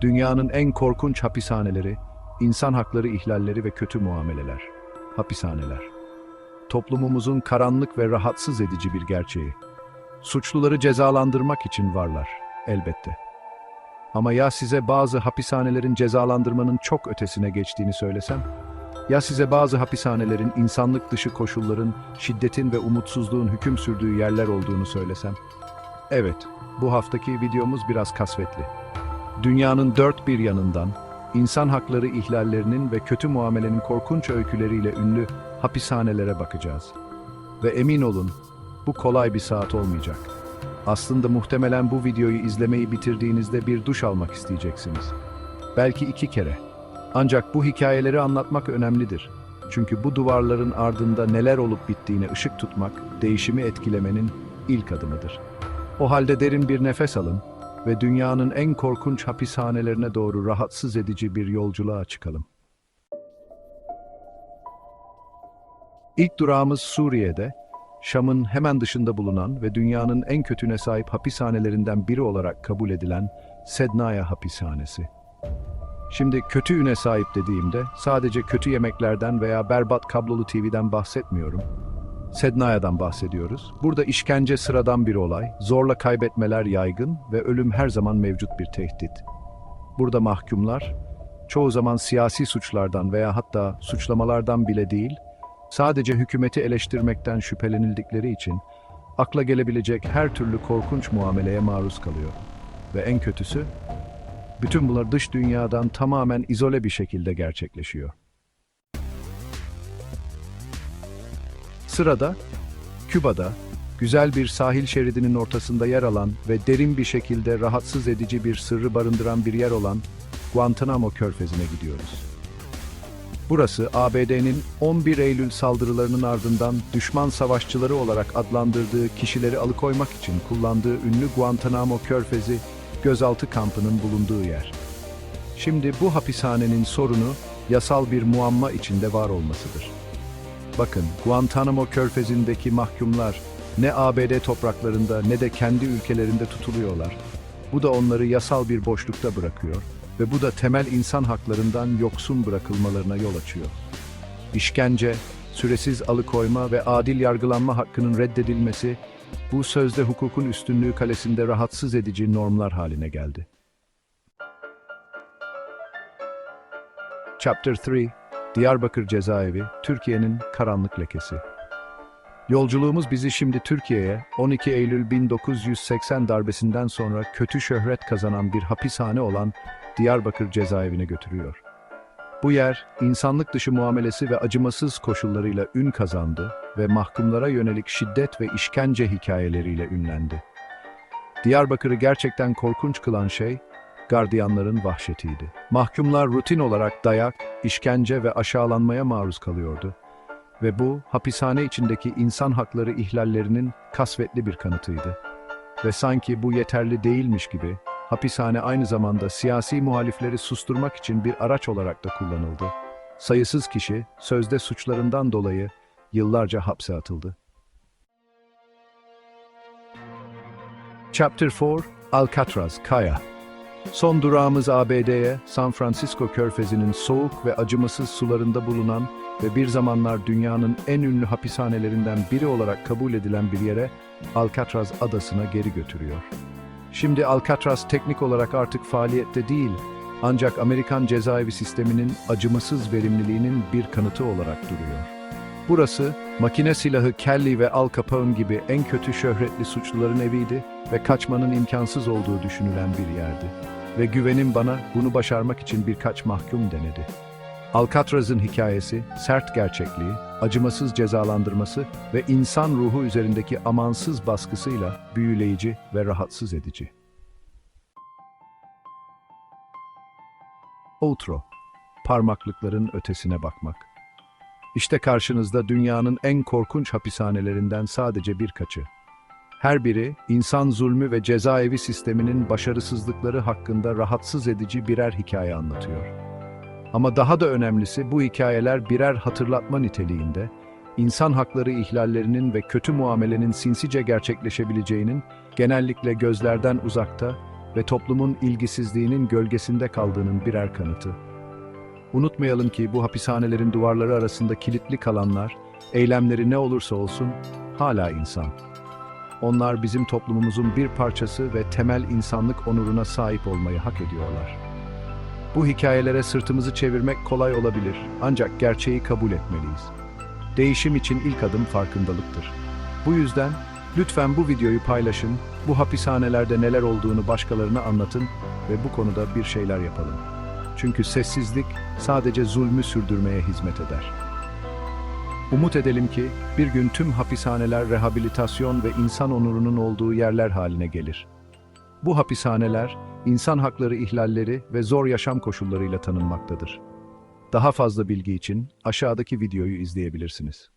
Dünyanın en korkunç hapishaneleri, insan hakları ihlalleri ve kötü muameleler. Hapishaneler. Toplumumuzun karanlık ve rahatsız edici bir gerçeği. Suçluları cezalandırmak için varlar, elbette. Ama ya size bazı hapishanelerin cezalandırmanın çok ötesine geçtiğini söylesem? Ya size bazı hapishanelerin insanlık dışı koşulların, şiddetin ve umutsuzluğun hüküm sürdüğü yerler olduğunu söylesem? Evet, bu haftaki videomuz biraz kasvetli. Dünyanın dört bir yanından, insan hakları ihlallerinin ve kötü muamelenin korkunç öyküleriyle ünlü hapishanelere bakacağız. Ve emin olun, bu kolay bir saat olmayacak. Aslında muhtemelen bu videoyu izlemeyi bitirdiğinizde bir duş almak isteyeceksiniz. Belki iki kere. Ancak bu hikayeleri anlatmak önemlidir. Çünkü bu duvarların ardında neler olup bittiğine ışık tutmak, değişimi etkilemenin ilk adımıdır. O halde derin bir nefes alın ve dünyanın en korkunç hapishanelerine doğru rahatsız edici bir yolculuğa çıkalım. İlk durağımız Suriye'de, Şam'ın hemen dışında bulunan ve dünyanın en kötüne sahip hapishanelerinden biri olarak kabul edilen Sednaya hapishanesi. Şimdi kötü üne sahip dediğimde sadece kötü yemeklerden veya berbat kablolu TV'den bahsetmiyorum. Sednaya'dan bahsediyoruz. Burada işkence sıradan bir olay, zorla kaybetmeler yaygın ve ölüm her zaman mevcut bir tehdit. Burada mahkumlar, çoğu zaman siyasi suçlardan veya hatta suçlamalardan bile değil, sadece hükümeti eleştirmekten şüphelenildikleri için akla gelebilecek her türlü korkunç muameleye maruz kalıyor. Ve en kötüsü, bütün bunlar dış dünyadan tamamen izole bir şekilde gerçekleşiyor. Sırada, Küba'da, güzel bir sahil şeridinin ortasında yer alan ve derin bir şekilde rahatsız edici bir sırrı barındıran bir yer olan Guantanamo Körfezi'ne gidiyoruz. Burası ABD'nin 11 Eylül saldırılarının ardından düşman savaşçıları olarak adlandırdığı kişileri alıkoymak için kullandığı ünlü Guantanamo Körfezi gözaltı kampının bulunduğu yer. Şimdi bu hapishanenin sorunu yasal bir muamma içinde var olmasıdır. Bakın, Guantanamo körfezindeki mahkumlar ne ABD topraklarında ne de kendi ülkelerinde tutuluyorlar. Bu da onları yasal bir boşlukta bırakıyor ve bu da temel insan haklarından yoksun bırakılmalarına yol açıyor. İşkence, süresiz alıkoyma ve adil yargılanma hakkının reddedilmesi bu sözde hukukun üstünlüğü kalesinde rahatsız edici normlar haline geldi. Chapter 3 Diyarbakır Cezaevi, Türkiye'nin karanlık lekesi. Yolculuğumuz bizi şimdi Türkiye'ye 12 Eylül 1980 darbesinden sonra kötü şöhret kazanan bir hapishane olan Diyarbakır Cezaevine götürüyor. Bu yer, insanlık dışı muamelesi ve acımasız koşullarıyla ün kazandı ve mahkumlara yönelik şiddet ve işkence hikayeleriyle ünlendi. Diyarbakır'ı gerçekten korkunç kılan şey, gardiyanların vahşetiydi. Mahkumlar rutin olarak dayak, işkence ve aşağılanmaya maruz kalıyordu. Ve bu, hapishane içindeki insan hakları ihlallerinin kasvetli bir kanıtıydı. Ve sanki bu yeterli değilmiş gibi, hapishane aynı zamanda siyasi muhalifleri susturmak için bir araç olarak da kullanıldı. Sayısız kişi, sözde suçlarından dolayı yıllarca hapse atıldı. Chapter 4 Alcatraz, Kaya Son durağımız ABD'ye, San Francisco körfezinin soğuk ve acımasız sularında bulunan ve bir zamanlar dünyanın en ünlü hapishanelerinden biri olarak kabul edilen bir yere, Alcatraz adasına geri götürüyor. Şimdi Alcatraz teknik olarak artık faaliyette değil, ancak Amerikan cezaevi sisteminin acımasız verimliliğinin bir kanıtı olarak duruyor. Burası, makine silahı Kelly ve Al Capone gibi en kötü şöhretli suçluların eviydi ve kaçmanın imkansız olduğu düşünülen bir yerdi. Ve güvenim bana bunu başarmak için birkaç mahkum denedi. Alcatraz'ın hikayesi, sert gerçekliği, acımasız cezalandırması ve insan ruhu üzerindeki amansız baskısıyla büyüleyici ve rahatsız edici. Outro, parmaklıkların ötesine bakmak. İşte karşınızda dünyanın en korkunç hapishanelerinden sadece birkaçı. Her biri insan zulmü ve cezaevi sisteminin başarısızlıkları hakkında rahatsız edici birer hikaye anlatıyor. Ama daha da önemlisi bu hikayeler birer hatırlatma niteliğinde, insan hakları ihlallerinin ve kötü muamelenin sinsice gerçekleşebileceğinin genellikle gözlerden uzakta, ve toplumun ilgisizliğinin gölgesinde kaldığının birer kanıtı. Unutmayalım ki bu hapishanelerin duvarları arasında kilitli kalanlar, eylemleri ne olursa olsun, hala insan. Onlar bizim toplumumuzun bir parçası ve temel insanlık onuruna sahip olmayı hak ediyorlar. Bu hikayelere sırtımızı çevirmek kolay olabilir ancak gerçeği kabul etmeliyiz. Değişim için ilk adım farkındalıktır. Bu yüzden lütfen bu videoyu paylaşın, bu hapishanelerde neler olduğunu başkalarına anlatın ve bu konuda bir şeyler yapalım. Çünkü sessizlik sadece zulmü sürdürmeye hizmet eder. Umut edelim ki bir gün tüm hapishaneler rehabilitasyon ve insan onurunun olduğu yerler haline gelir. Bu hapishaneler insan hakları ihlalleri ve zor yaşam koşullarıyla tanınmaktadır. Daha fazla bilgi için aşağıdaki videoyu izleyebilirsiniz.